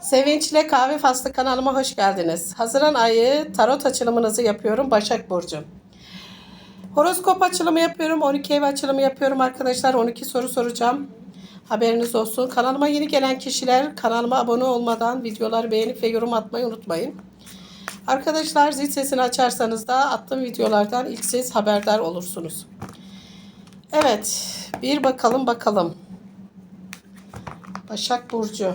Sevinçle Kahve Faslı kanalıma hoş geldiniz. Haziran ayı tarot açılımınızı yapıyorum Başak Burcu. Horoskop açılımı yapıyorum. 12 ev açılımı yapıyorum arkadaşlar. 12 soru soracağım. Haberiniz olsun. Kanalıma yeni gelen kişiler kanalıma abone olmadan videoları beğenip ve yorum atmayı unutmayın. Arkadaşlar zil sesini açarsanız da attığım videolardan ilk siz haberdar olursunuz. Evet, bir bakalım bakalım. Başak Burcu.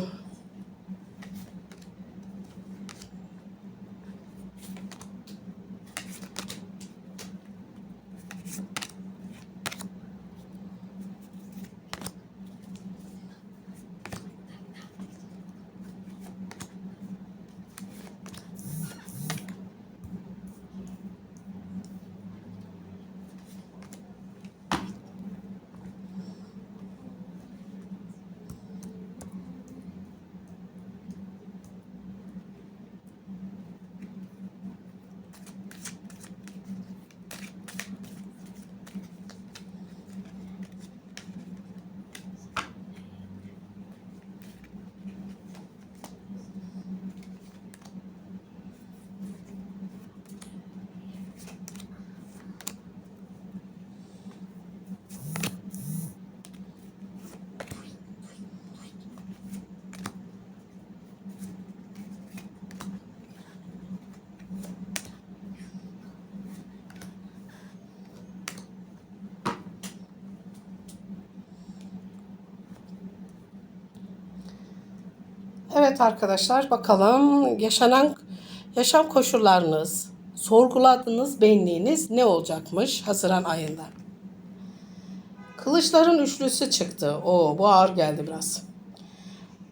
Evet arkadaşlar bakalım yaşanan yaşam koşullarınız, sorguladığınız benliğiniz ne olacakmış Haziran ayında? Kılıçların üçlüsü çıktı. O bu ağır geldi biraz.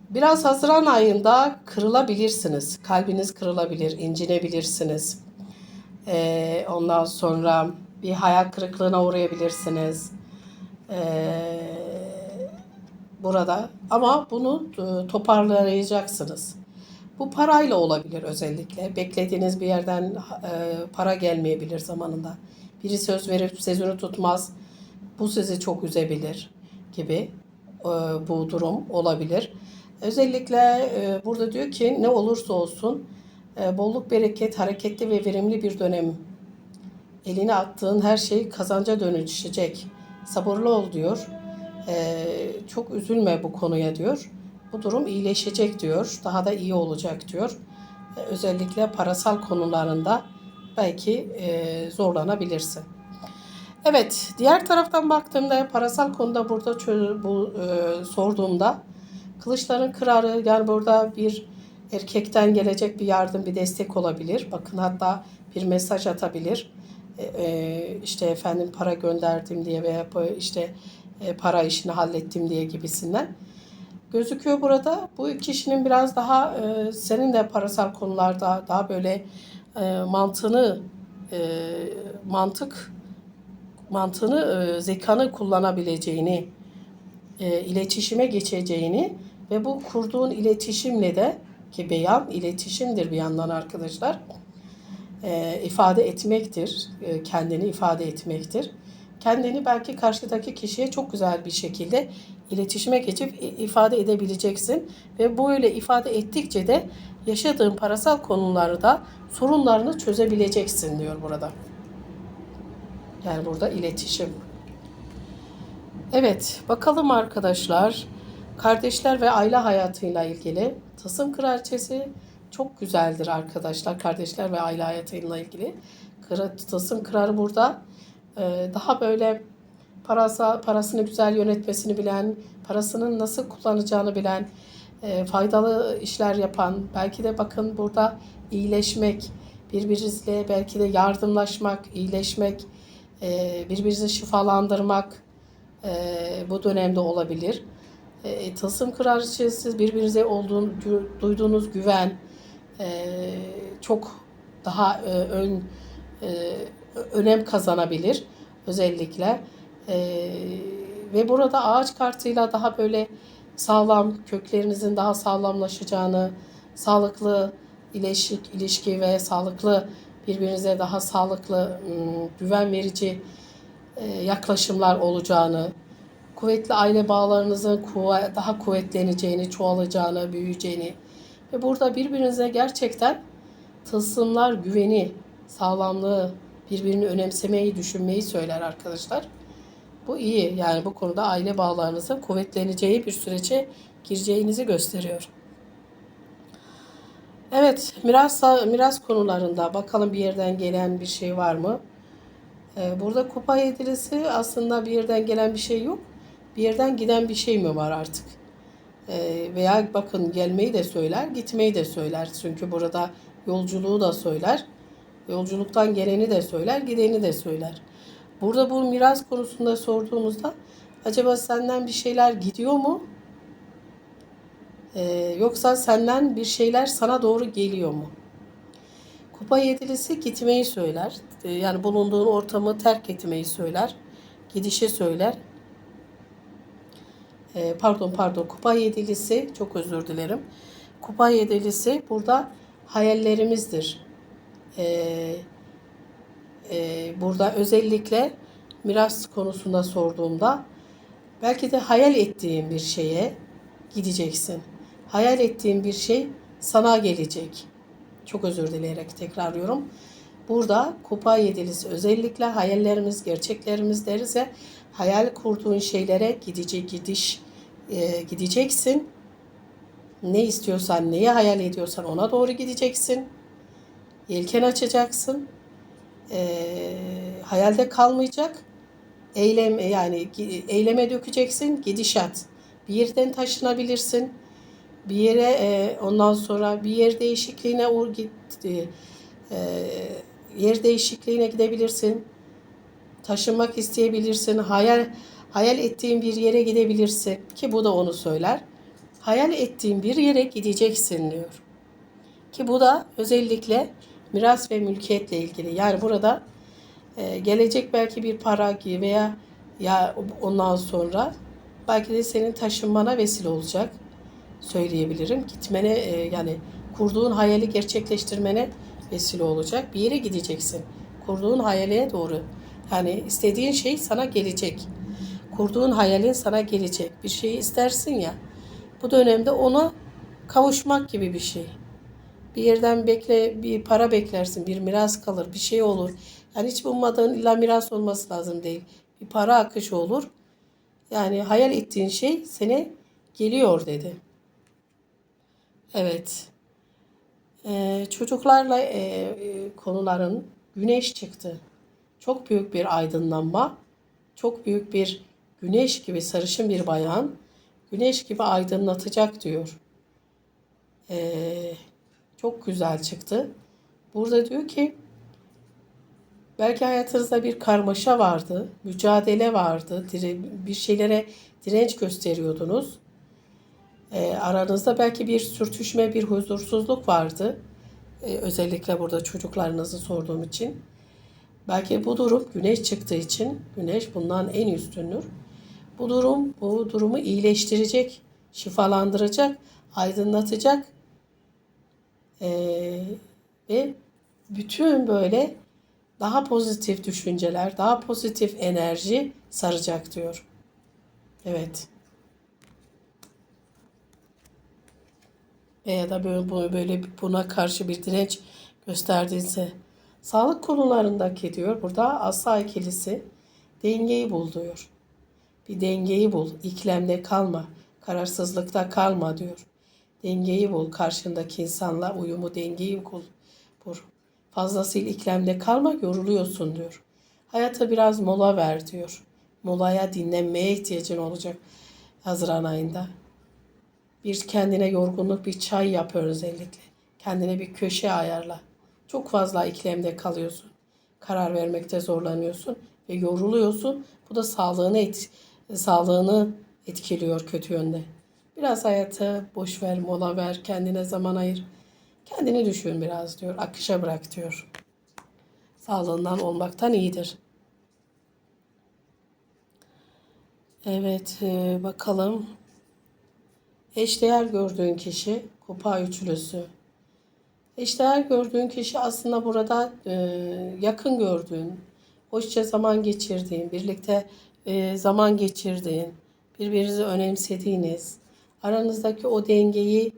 Biraz Haziran ayında kırılabilirsiniz. Kalbiniz kırılabilir, incinebilirsiniz. Ee, ondan sonra bir hayal kırıklığına uğrayabilirsiniz. Ee, burada ama bunu e, toparlayacaksınız. Bu parayla olabilir özellikle. Beklediğiniz bir yerden e, para gelmeyebilir zamanında. Biri söz verip sözünü tutmaz. Bu sizi çok üzebilir gibi e, bu durum olabilir. Özellikle burada diyor ki ne olursa olsun bolluk bereket hareketli ve verimli bir dönem eline attığın her şey kazanca dönüşecek. Sabırlı ol diyor. Ee, çok üzülme bu konuya diyor. Bu durum iyileşecek diyor. Daha da iyi olacak diyor. Ee, özellikle parasal konularında belki e, zorlanabilirsin. Evet, diğer taraftan baktığımda parasal konuda burada çö- bu e, sorduğumda kılıçların kırarı yani burada bir erkekten gelecek bir yardım, bir destek olabilir. Bakın hatta bir mesaj atabilir. E, e, işte efendim para gönderdim diye veya işte e, para işini hallettim diye gibisinden gözüküyor burada. Bu kişinin biraz daha e, senin de parasal konularda daha böyle e, mantığını e, mantık mantığını e, zekanı kullanabileceğini e, iletişime geçeceğini ve bu kurduğun iletişimle de ki beyan iletişimdir bir yandan arkadaşlar e, ifade etmektir e, kendini ifade etmektir kendini belki karşıdaki kişiye çok güzel bir şekilde iletişime geçip ifade edebileceksin ve böyle ifade ettikçe de yaşadığın parasal konularda sorunlarını çözebileceksin diyor burada. Yani burada iletişim. Evet, bakalım arkadaşlar. Kardeşler ve aile hayatıyla ilgili Tasım Kraliçesi çok güzeldir arkadaşlar. Kardeşler ve aile hayatıyla ilgili. Tasım Krarı burada daha böyle parası, parasını güzel yönetmesini bilen, parasının nasıl kullanacağını bilen, e, faydalı işler yapan, belki de bakın burada iyileşmek, birbirinizle belki de yardımlaşmak, iyileşmek, e, birbirinizi şifalandırmak e, bu dönemde olabilir. Tılsım kraliçesi birbirinize olduğun, duyduğunuz güven çok daha ön önem kazanabilir özellikle. E, ve burada ağaç kartıyla daha böyle sağlam köklerinizin daha sağlamlaşacağını, sağlıklı ilişki, ilişki ve sağlıklı birbirinize daha sağlıklı güven verici yaklaşımlar olacağını, kuvvetli aile bağlarınızın daha kuvvetleneceğini, çoğalacağını, büyüyeceğini Ve burada birbirinize gerçekten tılsımlar güveni, sağlamlığı, birbirini önemsemeyi, düşünmeyi söyler arkadaşlar. Bu iyi. Yani bu konuda aile bağlarınızın kuvvetleneceği bir sürece gireceğinizi gösteriyor. Evet, miras miras konularında bakalım bir yerden gelen bir şey var mı? Ee, burada kupa yedilisi aslında bir yerden gelen bir şey yok. Bir yerden giden bir şey mi var artık? Ee, veya bakın gelmeyi de söyler, gitmeyi de söyler. Çünkü burada yolculuğu da söyler. Yolculuktan geleni de söyler, gideni de söyler. Burada bu miras konusunda sorduğumuzda acaba senden bir şeyler gidiyor mu? Ee, yoksa senden bir şeyler sana doğru geliyor mu? Kupa yedilisi gitmeyi söyler. Ee, yani bulunduğun ortamı terk etmeyi söyler. Gidişi söyler. Ee, pardon pardon kupa yedilisi çok özür dilerim. Kupa yedilisi burada hayallerimizdir. Ee, e, burada özellikle miras konusunda sorduğumda belki de hayal ettiğin bir şeye gideceksin. Hayal ettiğin bir şey sana gelecek. Çok özür dileyerek tekrarlıyorum. Burada kupa yedilisi özellikle hayallerimiz, gerçeklerimiz deriz ya hayal kurduğun şeylere gidecek gidiş e, gideceksin. Ne istiyorsan, neyi hayal ediyorsan ona doğru gideceksin. Yelken açacaksın. E, hayalde kalmayacak. Eylem yani eyleme dökeceksin. Gidişat. Bir yerden taşınabilirsin. Bir yere e, ondan sonra bir yer değişikliğine uğur git e, yer değişikliğine gidebilirsin. Taşınmak isteyebilirsin. Hayal hayal ettiğin bir yere gidebilirsin ki bu da onu söyler. Hayal ettiğin bir yere gideceksin diyor. Ki bu da özellikle miras ve mülkiyetle ilgili. Yani burada e, gelecek belki bir para veya ya ondan sonra belki de senin taşınmana vesile olacak söyleyebilirim. Gitmene e, yani kurduğun hayali gerçekleştirmene vesile olacak. Bir yere gideceksin. Kurduğun hayale doğru. Yani istediğin şey sana gelecek. Kurduğun hayalin sana gelecek. Bir şeyi istersin ya. Bu dönemde ona kavuşmak gibi bir şey. Bir yerden bekle, bir para beklersin, bir miras kalır, bir şey olur. Yani hiç ummadığın illa miras olması lazım değil. Bir para akışı olur. Yani hayal ettiğin şey seni geliyor dedi. Evet. Ee, çocuklarla e, e, konuların güneş çıktı. Çok büyük bir aydınlanma. Çok büyük bir güneş gibi sarışın bir bayan. Güneş gibi aydınlatacak diyor. Ee, çok güzel çıktı. Burada diyor ki belki hayatınızda bir karmaşa vardı, mücadele vardı, bir şeylere direnç gösteriyordunuz. E, aranızda belki bir sürtüşme, bir huzursuzluk vardı. E, özellikle burada çocuklarınızı sorduğum için. Belki bu durum güneş çıktığı için, güneş bundan en üstündür. Bu durum bu durumu iyileştirecek, şifalandıracak, aydınlatacak ee, ve bütün böyle daha pozitif düşünceler, daha pozitif enerji saracak diyor. Evet. Veya da böyle, böyle buna karşı bir direnç gösterdiyse sağlık konularındaki diyor burada asa ikilisi dengeyi bul diyor. Bir dengeyi bul, iklemde kalma, kararsızlıkta kalma diyor. Dengeyi bul, karşındaki insanla uyumu dengeyi bul. Fazlasıyla iklemde kalma, yoruluyorsun diyor. Hayata biraz mola ver diyor. Molaya, dinlenmeye ihtiyacın olacak Haziran ayında. Bir kendine yorgunluk, bir çay yap özellikle. Kendine bir köşe ayarla. Çok fazla iklemde kalıyorsun. Karar vermekte zorlanıyorsun ve yoruluyorsun. Bu da sağlığını et, sağlığını etkiliyor kötü yönde. Biraz hayatı boş ver, mola ver, kendine zaman ayır. Kendini düşün biraz diyor. Akışa bırak diyor. Sağlığından olmaktan iyidir. Evet, e, bakalım. Eşdeğer gördüğün kişi kupa üçlüsü. Eşdeğer gördüğün kişi aslında burada e, yakın gördüğün, hoşça zaman geçirdiğin, birlikte e, zaman geçirdiğin, birbirinizi önemsediğiniz, aranızdaki o dengeyi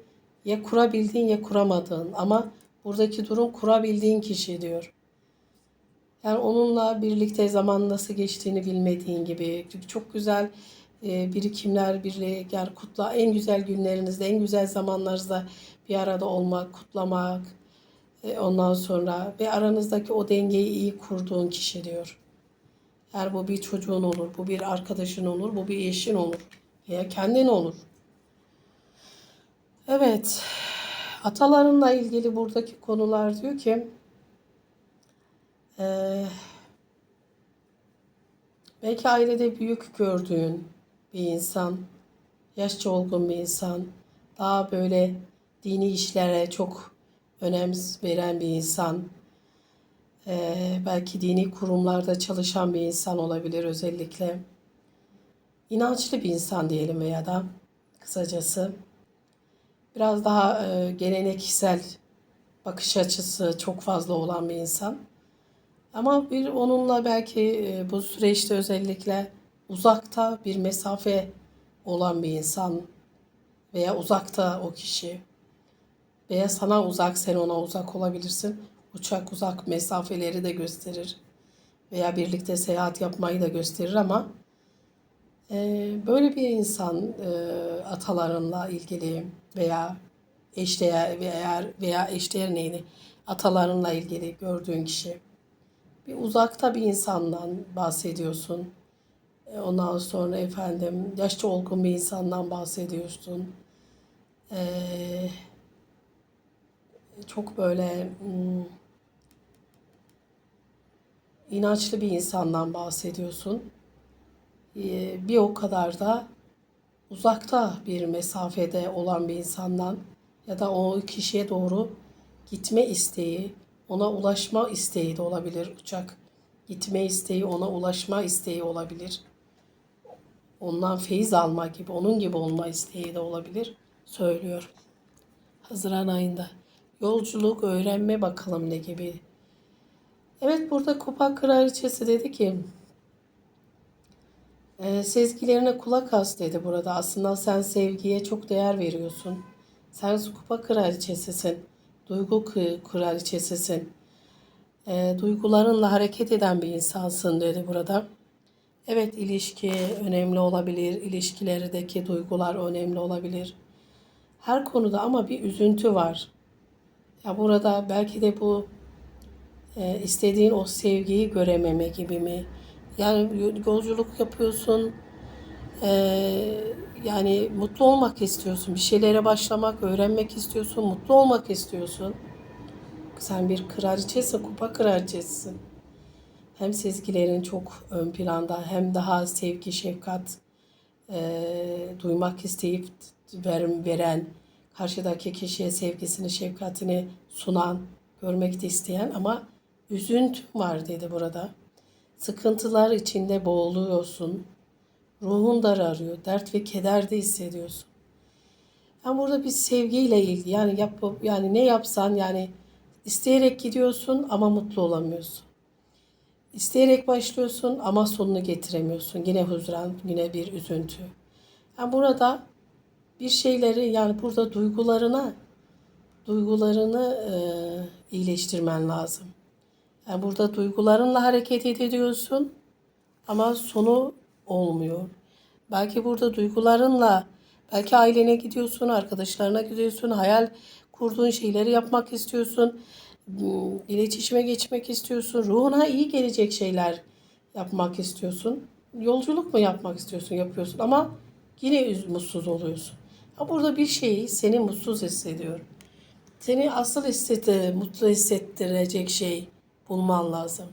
Ya kurabildiğin ya kuramadığın ama buradaki durum kurabildiğin kişi diyor. Yani onunla birlikte zaman nasıl geçtiğini bilmediğin gibi çok güzel e, birikimler, birliğe yani kutla en güzel günlerinizde, en güzel zamanlarınızda bir arada olmak, kutlamak, e, ondan sonra ve aranızdaki o dengeyi iyi kurduğun kişi diyor. Eğer bu bir çocuğun olur, bu bir arkadaşın olur, bu bir eşin olur veya kendin olur. Evet, atalarınla ilgili buradaki konular diyor ki, eee, belki ailede büyük gördüğün bir insan, yaşça olgun bir insan, daha böyle dini işlere çok önem veren bir insan, eee, belki dini kurumlarda çalışan bir insan olabilir özellikle. İnançlı bir insan diyelim veya da kısacası biraz daha e, geleneksel bakış açısı çok fazla olan bir insan. Ama bir onunla belki e, bu süreçte özellikle uzakta bir mesafe olan bir insan veya uzakta o kişi veya sana uzak sen ona uzak olabilirsin. Uçak uzak mesafeleri de gösterir veya birlikte seyahat yapmayı da gösterir ama e, böyle bir insan e, atalarınla ilgili veya eşdeğer veya veya eşdeğer neydi atalarınla ilgili gördüğün kişi bir uzakta bir insandan bahsediyorsun. E, Ondan sonra efendim yaşça olgun bir insandan bahsediyorsun. Ee, çok böyle hmm, inançlı bir insandan bahsediyorsun. Ee, bir o kadar da uzakta bir mesafede olan bir insandan ya da o kişiye doğru gitme isteği, ona ulaşma isteği de olabilir uçak. Gitme isteği, ona ulaşma isteği olabilir. Ondan feyiz alma gibi, onun gibi olma isteği de olabilir. Söylüyor. Haziran ayında. Yolculuk, öğrenme bakalım ne gibi. Evet burada kupa kraliçesi dedi ki e, sezgilerine kulak as dedi burada. Aslında sen sevgiye çok değer veriyorsun. Sen kupa kraliçesisin. Duygu kraliçesisin. E, duygularınla hareket eden bir insansın dedi burada. Evet ilişki önemli olabilir. İlişkilerdeki duygular önemli olabilir. Her konuda ama bir üzüntü var. Ya burada belki de bu e, istediğin o sevgiyi görememe gibi mi? Yani yolculuk yapıyorsun. e, yani mutlu olmak istiyorsun. Bir şeylere başlamak, öğrenmek istiyorsun. Mutlu olmak istiyorsun. Sen bir kraliçesin, kupa kraliçesisin. Hem sezgilerin çok ön planda hem daha sevgi, şefkat e, duymak isteyip ver, veren, karşıdaki kişiye sevgisini, şefkatini sunan, görmek de isteyen ama üzüntüm var dedi burada. Sıkıntılar içinde boğuluyorsun. Ruhun dararıyor. Dert ve keder de hissediyorsun. Yani burada bir sevgiyle ilgili yani yap yani ne yapsan yani isteyerek gidiyorsun ama mutlu olamıyorsun. İsteyerek başlıyorsun ama sonunu getiremiyorsun. Yine hüzran, yine bir üzüntü. Yani burada bir şeyleri yani burada duygularına duygularını e, iyileştirmen lazım. Yani burada duygularınla hareket ediyorsun ama sonu olmuyor. Belki burada duygularınla belki ailene gidiyorsun, arkadaşlarına gidiyorsun, hayal kurduğun şeyleri yapmak istiyorsun. Hmm, iletişime geçmek istiyorsun. Ruhuna iyi gelecek şeyler yapmak istiyorsun. Yolculuk mu yapmak istiyorsun, yapıyorsun ama yine mutsuz oluyorsun. Ha burada bir şeyi seni mutsuz hissediyor. Seni asıl hissetti, mutlu hissettirecek şey bulman lazım.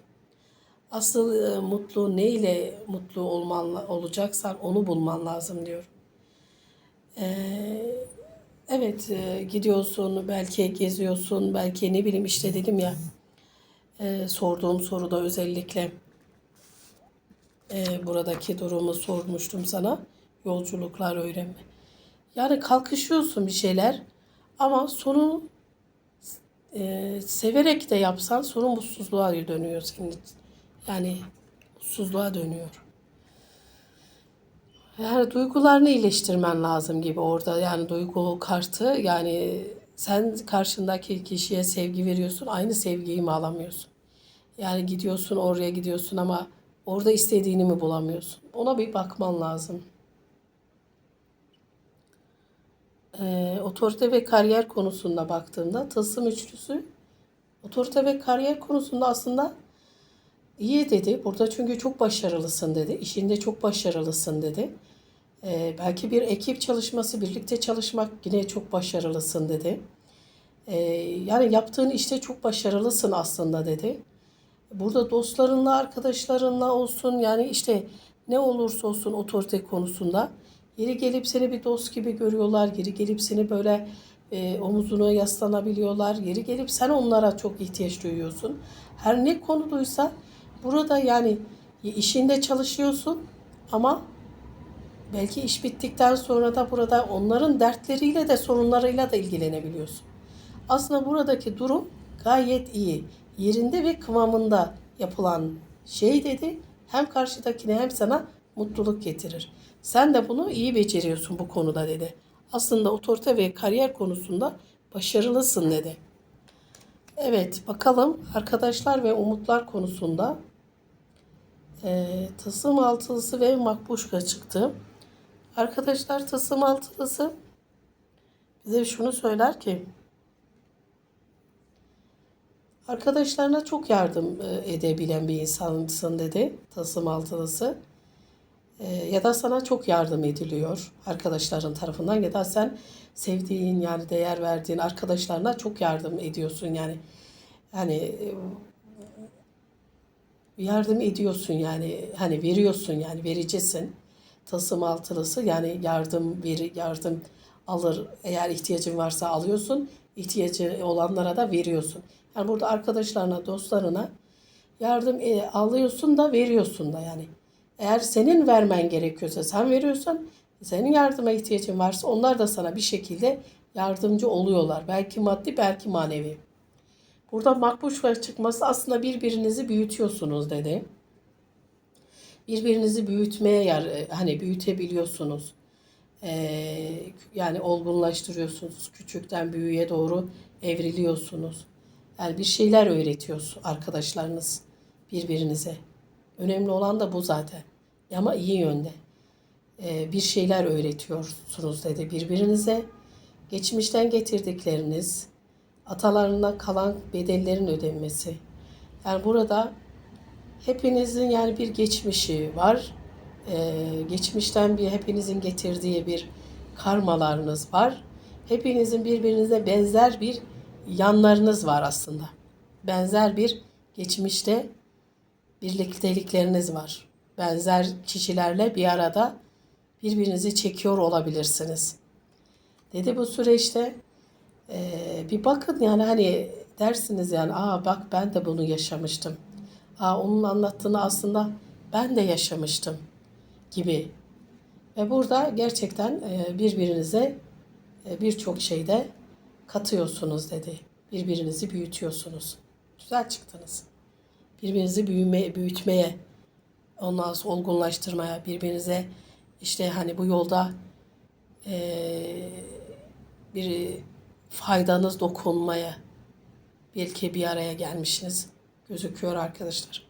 Asıl e, mutlu neyle mutlu olman olacaksan onu bulman lazım diyor. Ee, evet e, gidiyorsun belki geziyorsun belki ne bileyim işte dedim ya e, sorduğum soruda özellikle e, buradaki durumu sormuştum sana yolculuklar öğrenme. Yani kalkışıyorsun bir şeyler ama sonu e, severek de yapsan sonu mutsuzluğa dönüyor senin için. Yani mutsuzluğa dönüyor. Yani duygularını iyileştirmen lazım gibi orada. Yani duygu kartı yani sen karşındaki kişiye sevgi veriyorsun. Aynı sevgiyi mi alamıyorsun? Yani gidiyorsun oraya gidiyorsun ama orada istediğini mi bulamıyorsun? Ona bir bakman lazım. Ee, otorite ve kariyer konusunda baktığımda tılsım üçlüsü otorite ve kariyer konusunda aslında iyi dedi. Burada çünkü çok başarılısın dedi. İşinde çok başarılısın dedi. Ee, belki bir ekip çalışması, birlikte çalışmak yine çok başarılısın dedi. Ee, yani yaptığın işte çok başarılısın aslında dedi. Burada dostlarınla, arkadaşlarınla olsun yani işte ne olursa olsun otorite konusunda yeri gelip seni bir dost gibi görüyorlar. Yeri gelip seni böyle e, omuzuna yaslanabiliyorlar. Yeri gelip sen onlara çok ihtiyaç duyuyorsun. Her ne konuduysa burada yani işinde çalışıyorsun ama belki iş bittikten sonra da burada onların dertleriyle de sorunlarıyla da ilgilenebiliyorsun. Aslında buradaki durum gayet iyi. Yerinde ve kıvamında yapılan şey dedi. Hem karşıdakine hem sana mutluluk getirir. Sen de bunu iyi beceriyorsun bu konuda dedi. Aslında otorite ve kariyer konusunda başarılısın dedi. Evet bakalım arkadaşlar ve umutlar konusunda e, tılsım altılısı ve makbuşka çıktı. Arkadaşlar tılsım altılısı bize şunu söyler ki arkadaşlarına çok yardım edebilen bir insansın dedi tılsım altılısı. E, ya da sana çok yardım ediliyor arkadaşların tarafından ya da sen sevdiğin yani değer verdiğin arkadaşlarına çok yardım ediyorsun yani. E, yardım ediyorsun yani hani veriyorsun yani vericisin. Tılsım altılısı yani yardım veri yardım alır eğer ihtiyacın varsa alıyorsun ihtiyacı olanlara da veriyorsun. Yani burada arkadaşlarına dostlarına yardım e, alıyorsun da veriyorsun da yani. Eğer senin vermen gerekiyorsa sen veriyorsan senin yardıma ihtiyacın varsa onlar da sana bir şekilde yardımcı oluyorlar. Belki maddi belki manevi. Burada makbuş ve çıkması aslında birbirinizi büyütüyorsunuz dedi. Birbirinizi büyütmeye yer, hani büyütebiliyorsunuz. Ee, yani olgunlaştırıyorsunuz. Küçükten büyüğe doğru evriliyorsunuz. Yani bir şeyler öğretiyorsunuz arkadaşlarınız birbirinize. Önemli olan da bu zaten. Ama iyi yönde. Ee, bir şeyler öğretiyorsunuz dedi birbirinize. Geçmişten getirdikleriniz, atalarından kalan bedellerin ödenmesi. Yani burada hepinizin yani bir geçmişi var. Ee, geçmişten bir hepinizin getirdiği bir karmalarınız var. Hepinizin birbirinize benzer bir yanlarınız var aslında. Benzer bir geçmişte birliktelikleriniz var. Benzer kişilerle bir arada birbirinizi çekiyor olabilirsiniz. Dedi bu süreçte e, bir bakın yani hani dersiniz yani aa bak ben de bunu yaşamıştım. Aa onun anlattığını aslında ben de yaşamıştım gibi. Ve burada gerçekten e, birbirinize e, birçok şeyde katıyorsunuz dedi. Birbirinizi büyütüyorsunuz. Güzel çıktınız. Birbirinizi büyüme, büyütmeye, ondan sonra olgunlaştırmaya, birbirinize işte hani bu yolda e, bir faydanız dokunmaya belki bir araya gelmişsiniz gözüküyor arkadaşlar.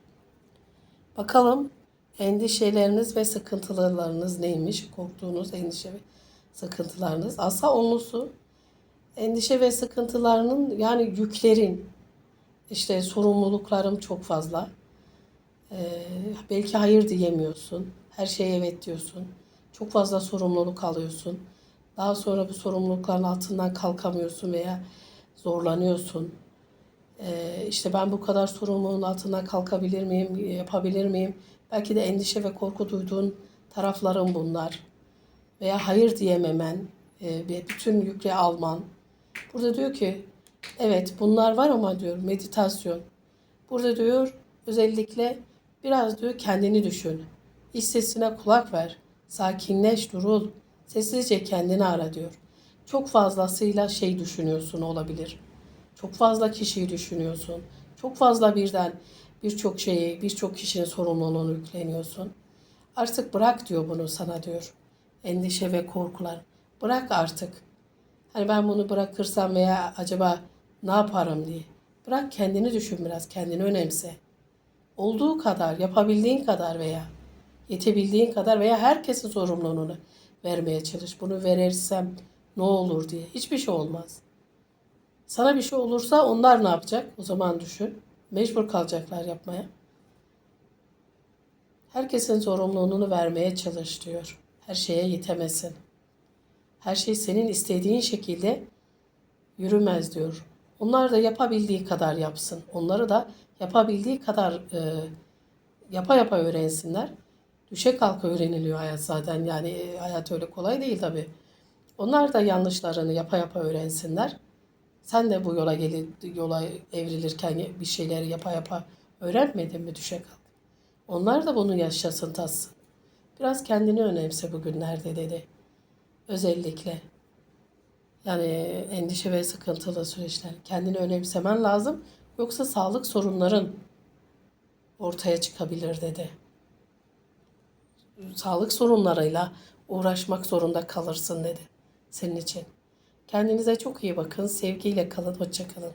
Bakalım endişeleriniz ve sıkıntılarınız neymiş? Korktuğunuz endişe ve sıkıntılarınız. Asa onlusu endişe ve sıkıntılarının yani yüklerin işte sorumluluklarım çok fazla. Ee, belki hayır diyemiyorsun. Her şeye evet diyorsun. Çok fazla sorumluluk alıyorsun. Daha sonra bu sorumlulukların altından kalkamıyorsun veya zorlanıyorsun. Ee, işte ben bu kadar sorumluluğun altından kalkabilir miyim, yapabilir miyim? Belki de endişe ve korku duyduğun tarafların bunlar. Veya hayır diyememen e, bütün yükle alman. Burada diyor ki evet bunlar var ama diyor meditasyon. Burada diyor özellikle biraz diyor kendini düşün. İç sesine kulak ver. Sakinleş, durul. Sessizce kendini ara diyor. Çok fazlasıyla şey düşünüyorsun olabilir. Çok fazla kişiyi düşünüyorsun. Çok fazla birden birçok şeyi, birçok kişinin sorumluluğunu yükleniyorsun. Artık bırak diyor bunu sana diyor. endişe ve korkular. Bırak artık. Hani ben bunu bırakırsam veya acaba ne yaparım diye. Bırak kendini düşün biraz, kendini önemse. Olduğu kadar, yapabildiğin kadar veya yetebildiğin kadar veya herkesin sorumluluğunu vermeye çalış. Bunu verirsem ne olur diye. Hiçbir şey olmaz. Sana bir şey olursa onlar ne yapacak? O zaman düşün. Mecbur kalacaklar yapmaya. Herkesin sorumluluğunu vermeye çalış diyor. Her şeye yetemesin. Her şey senin istediğin şekilde yürümez diyor. Onlar da yapabildiği kadar yapsın. Onları da yapabildiği kadar e, yapa yapa öğrensinler. Düşe kalka öğreniliyor hayat zaten. Yani e, hayat öyle kolay değil tabii. Onlar da yanlışlarını yapa yapa öğrensinler. Sen de bu yola gelir, yola evrilirken bir şeyleri yapa yapa öğrenmedin mi düşe kalk. Onlar da bunu yaşasın tatsın. Biraz kendini önemse bugünlerde dedi. Özellikle. Yani endişe ve sıkıntılı süreçler. Kendini önemsemen lazım. Yoksa sağlık sorunların ortaya çıkabilir dedi. Sağlık sorunlarıyla uğraşmak zorunda kalırsın dedi senin için. Kendinize çok iyi bakın. Sevgiyle kalın. Hoşça kalın.